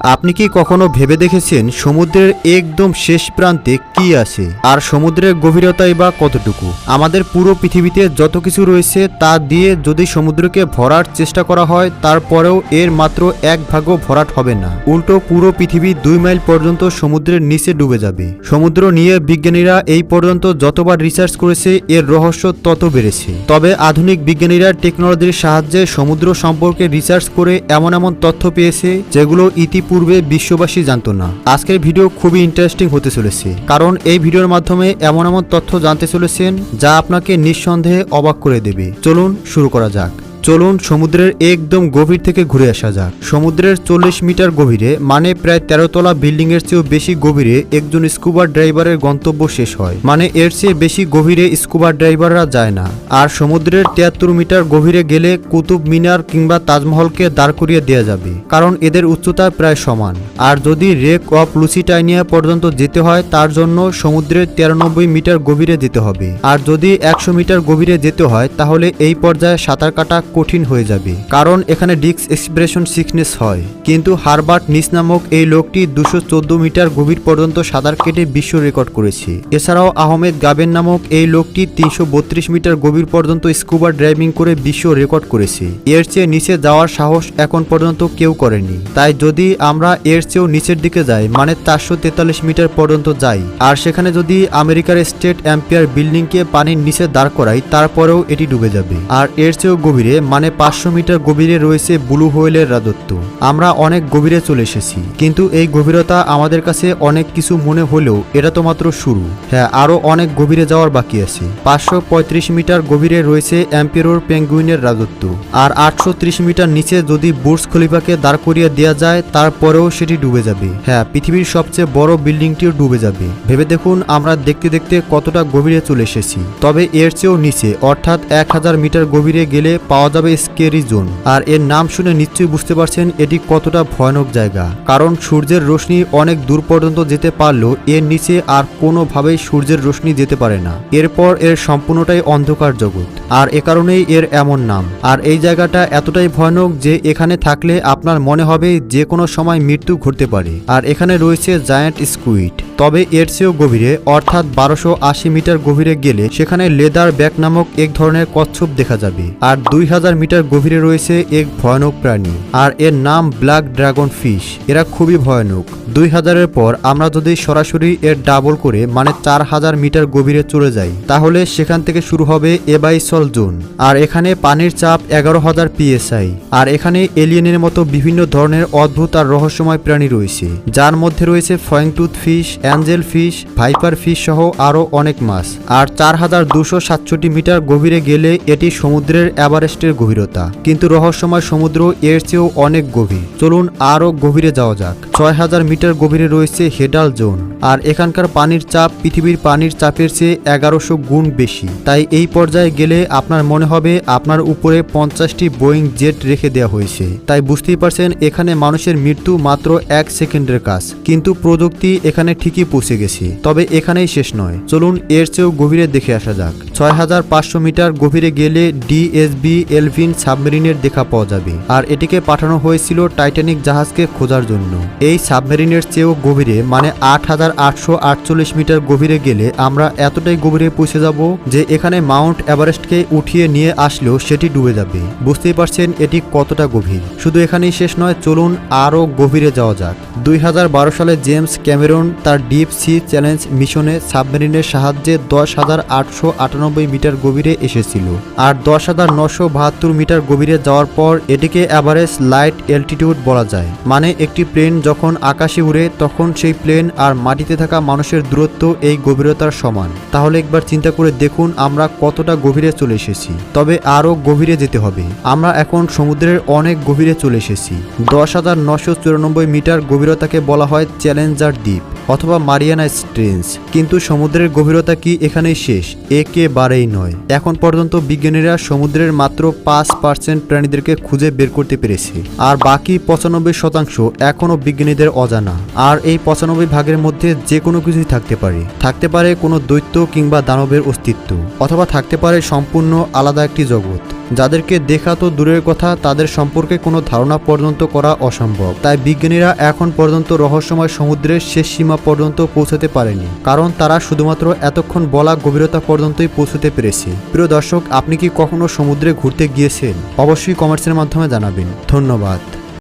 আপনি কি কখনো ভেবে দেখেছেন সমুদ্রের একদম শেষ প্রান্তে কি আছে? আর সমুদ্রের গভীরতাই বা কতটুকু? আমাদের পুরো পৃথিবীতে যত কিছু রয়েছে তা দিয়ে যদি সমুদ্রকে ভরার চেষ্টা করা হয়, তারপরেও এর মাত্র এক ভাগও ভরাট হবে না। উল্টো পুরো পৃথিবী দুই মাইল পর্যন্ত সমুদ্রের নিচে ডুবে যাবে। সমুদ্র নিয়ে বিজ্ঞানীরা এই পর্যন্ত যতবার রিসার্চ করেছে, এর রহস্য তত বেড়েছে। তবে আধুনিক বিজ্ঞানীরা টেকনোলজির সাহায্যে সমুদ্র সম্পর্কে রিসার্চ করে এমন এমন তথ্য পেয়েছে, যেগুলো ইতিপূর্বে বিশ্ববাসী জানত না। আজকের ভিডিও খুবই ইন্টারেস্টিং হতে চলেছে। কারণ এই ভিডিওর মাধ্যমে এমন এমন তথ্য জানতে চলেছেন যা আপনাকে নিঃসন্দেহে অবাক করে দেবে। চলুন শুরু করা যাক। চলুন সমুদ্রের একদম গভীর থেকে ঘুরে আসা যাক। সমুদ্রের চল্লিশ মিটার গভীরে মানে প্রায় তেরো তলা বিল্ডিং এর চেয়েও বেশি গভীরে একজন স্কুবার ড্রাইভারের গন্তব্য শেষ হয়। মানে এর চেয়ে বেশি গভীরে স্কুবা ড্রাইভাররা যায় না। আর সমুদ্রের তিয়াত্তর মিটার গভীরে গেলে কুতুব মিনার কিংবা তাজমহলকে দাঁড় করিয়ে দেওয়া যাবে, কারণ এদের উচ্চতা প্রায় সমান। আর যদি রেক অফ লুসিটাইনিয়া পর্যন্ত যেতে হয়, তার জন্য সমুদ্রের তিরানব্বই মিটার গভীরে যেতে হবে। আর যদি একশো মিটার গভীরে যেতে হয়, তাহলে এই পর্যায়ে সাঁতার কাটা কঠিন হয়ে যাবে। কারণ এখানে ডিস্ক এক্সপ্রেশন সিকনেস হয়। কিন্তু হারবার্ট নিস নামক এই লোকটি দুশো মিটার গভীর পর্যন্ত সাঁতার কেটে বিশ্ব রেকর্ড করেছে। এছাড়াও আহমেদ গাবেন নামক এই লোকটি তিনশো বত্রিশ মিটার গভীর পর্যন্ত স্কুবা ড্রাইভিং করে বিশ্ব রেকর্ড করেছে। এর চেয়ে নিচে যাওয়ার সাহস এখন পর্যন্ত কেউ করেনি। তাই যদি আমরা এর চেয়েও নিচের দিকে যাই মানে চারশো তেতাল্লিশ মিটার পর্যন্ত যাই, আর সেখানে যদি আমেরিকার স্টেট অ্যাম্পিয়ার বিল্ডিংকে পানির নিচে দাঁড় করাই, তারপরেও এটি ডুবে যাবে। আর এর চেয়েও গভীরে মানে পাঁচশো মিটার গভীরে রয়েছে ব্লু হোয়েলের রাজত্ব। আমরা অনেক গভীরে চলে এসেছি, কিন্তু এই গভীরতা আমাদের কাছে অনেক কিছু মনে হলেও এটা তো মাত্র শুরু। হ্যাঁ আরও অনেক গভীরে যাওয়ার বাকি আছে। পাঁচশো পঁয়ত্রিশ মিটার গভীরে রয়েছে অ্যাম্পিরোর পেঙ্গুইনের রাজত্ব, আর আটশো ত্রিশ মিটার নিচে যদি বুর্জ খলিফাকে দাঁড় করিয়ে দেওয়া যায়, তারপরেও সেটি ডুবে যাবে। হ্যাঁ পৃথিবীর সবচেয়ে বড় বিল্ডিংটিও ডুবে যাবে। ভেবে দেখুন আমরা দেখতে দেখতে কতটা গভীরে চলে এসেছি। তবে এর চেয়েও নিচে, অর্থাৎ এক হাজার মিটার গভীরে গেলে পাওয়া যাবে স্কেরি জোন। আর এর নাম শুনে নিশ্চয়ই বুঝতে পারছেন এটি কতটা ভয়ানক জায়গা। কারণ সূর্যের রশ্মি অনেক দূর পর্যন্ত যেতে পারলেও এর নিচে আর কোনোভাবেই সূর্যের রশ্মি যেতে পারে না। এরপর এর সম্পূর্ণটাই অন্ধকার জগৎ। আর এ কারণেই এর এমন নাম। আর এই জায়গাটা এতটাই ভয়ানক যে এখানে থাকলে আপনার মনে হবে যে কোনো সময় মৃত্যু ঘটতে পারে। আর এখানে রয়েছে জায়ান্ট স্কুইড। তবে এর চেয়েও গভীরে, অর্থাৎ বারোশো মিটার গভীরে গেলে সেখানে লেদার ব্যাক নামক এক ধরনের কচ্ছপ দেখা যাবে। আর দুই হাজার মিটার গভীরে রয়েছে এক ভয়ানক প্রাণী, আর এর নাম ব্ল্যাক ড্রাগন ফিশ। এরা খুবই ভয়ানক। দুই হাজারের পর আমরা যদি সরাসরি এর ডাবল করে মানে চার হাজার মিটার গভীরে চলে যাই, তাহলে সেখান থেকে শুরু হবে এবাইসল জোন। আর এখানে পানির চাপ এগারো হাজার পিএসআই। আর এখানে এলিয়েনের মতো বিভিন্ন ধরনের অদ্ভুত আর রহস্যময় প্রাণী রয়েছে। যার মধ্যে রয়েছে fangtooth fish, angel fish, viper fish সহ আরও অনেক মাছ। আর চার হাজার দুশো সাতষট্টি মিটার গভীরে গেলে এটি সমুদ্রের এভারেস্টের গভীরতা, কিন্তু রহস্যময় সমুদ্র এর চেয়েও অনেক গভীর। চলুন আরও গভীরে যাওয়া যাক। ছয় হাজার মিটার গভীরে রয়েছে হেডাল জোন, আর এখানকার পানির চাপ পৃথিবীর পানির চাপের চেয়ে এগারোশো গুণ বেশি। তাই এই পর্যায়ে গেলে আপনার মনে হবে আপনার উপরে পঞ্চাশটি বোয়িং জেট রেখে দেওয়া হয়েছে। তাই বুঝতেই পারছেন, এখানে মানুষের মৃত্যু মাত্র এক সেকেন্ডের কাজ, কিন্তু প্রযুক্তি এখানে ঠিকই পৌঁছে গেছে। তবে এখানেই শেষ নয়। চলুন এর চেয়েও গভীরে দেখে আসা যাক। ছয় হাজার পাঁচশো মিটার গভীরে গেলে ডিএসবি এলভিন সাবমেরিনের দেখা পাওয়া যাবে। আর এটিকে পাঠানো হয়েছিল টাইটানিক জাহাজকে খোঁজার জন্য। এই সাবমেরিনের চেয়েও গভীরে মানে আট হাজার আটশো আটচল্লিশ মিটার গভীরে গেলে আমরা এতটাই গভীরে পৌঁছে যাব যে এখানে মাউন্ট এভারেস্টকে উঠিয়ে নিয়ে আসলেও সেটি ডুবে যাবে। বুঝতেই পারছেন এটি কতটা গভীর। শুধু এখানেই শেষ নয়, চলুন আরও গভীরে যাওয়া যাক। দুই হাজার বারো সালে জেমস ক্যামেরন তার ডিপ সি চ্যালেঞ্জ মিশনে সাবমেরিনের সাহায্যে দশ হাজার আটশো আটানব্বই মিটার গভীরে এসেছিল। আর দশ হাজার নশো বাহাত্তর মিটার গভীরে যাওয়ার পর এটিকে অ্যাভারেজ লাইট অ্যালটিটিউড বলা যায়। মানে একটি প্লেন যখন আকাশে উড়ে, তখন সেই প্লেন আর মাটিতে থাকা মানুষের দূরত্ব এই গভীরতার সমান। তাহলে একবার চিন্তা করে দেখুন আমরা কতটা গভীরে চলে এসেছি। তবে আরও গভীরে যেতে হবে। আমরা এখন সমুদ্রের অনেক গভীরে চলে এসেছি। দশ হাজার নশো চুরানব্বই মিটার গভীরতাকে বলা হয় চ্যালেঞ্জার দ্বীপ অথবা মারিয়ানা স্ট্রেঞ্জ। কিন্তু সমুদ্রের গভীরতা কি এখানেই শেষ? একেবারেই নয়। এখন পর্যন্ত বিজ্ঞানীরা সমুদ্রের মাত্র পাঁচ পার্সেন্ট প্রাণীদেরকে খুঁজে বের করতে পেরেছে। আর বাকি পঁচানব্বই শতাংশ এখনও বিজ্ঞানীদের অজানা। আর এই পঁচানব্বই ভাগের মধ্যে যে কোনো কিছুই থাকতে পারে। থাকতে পারে কোনো দৈত্য কিংবা দানবের অস্তিত্ব। অথবা থাকতে পারে সম্পূর্ণ আলাদা একটি জগৎ। যাদেরকে দেখা তো দূরের কথা, তাদের সম্পর্কে কোনো ধারণা পর্যন্ত করা অসম্ভব। তাই বিজ্ঞানীরা এখন পর্যন্ত রহস্যময় সমুদ্রের শেষ সীমা পর্যন্ত পৌঁছতে পারেনি, কারণ তারা শুধুমাত্র এতক্ষণ বলা গভীরতা পর্যন্তই পৌঁছতে পেরেছে। প্রিয় দর্শক, আপনি কি কখনো সমুদ্রে ঘুরতে গিয়েছেন? অবশ্যই কমেন্টসের মাধ্যমে জানাবেন। ধন্যবাদ।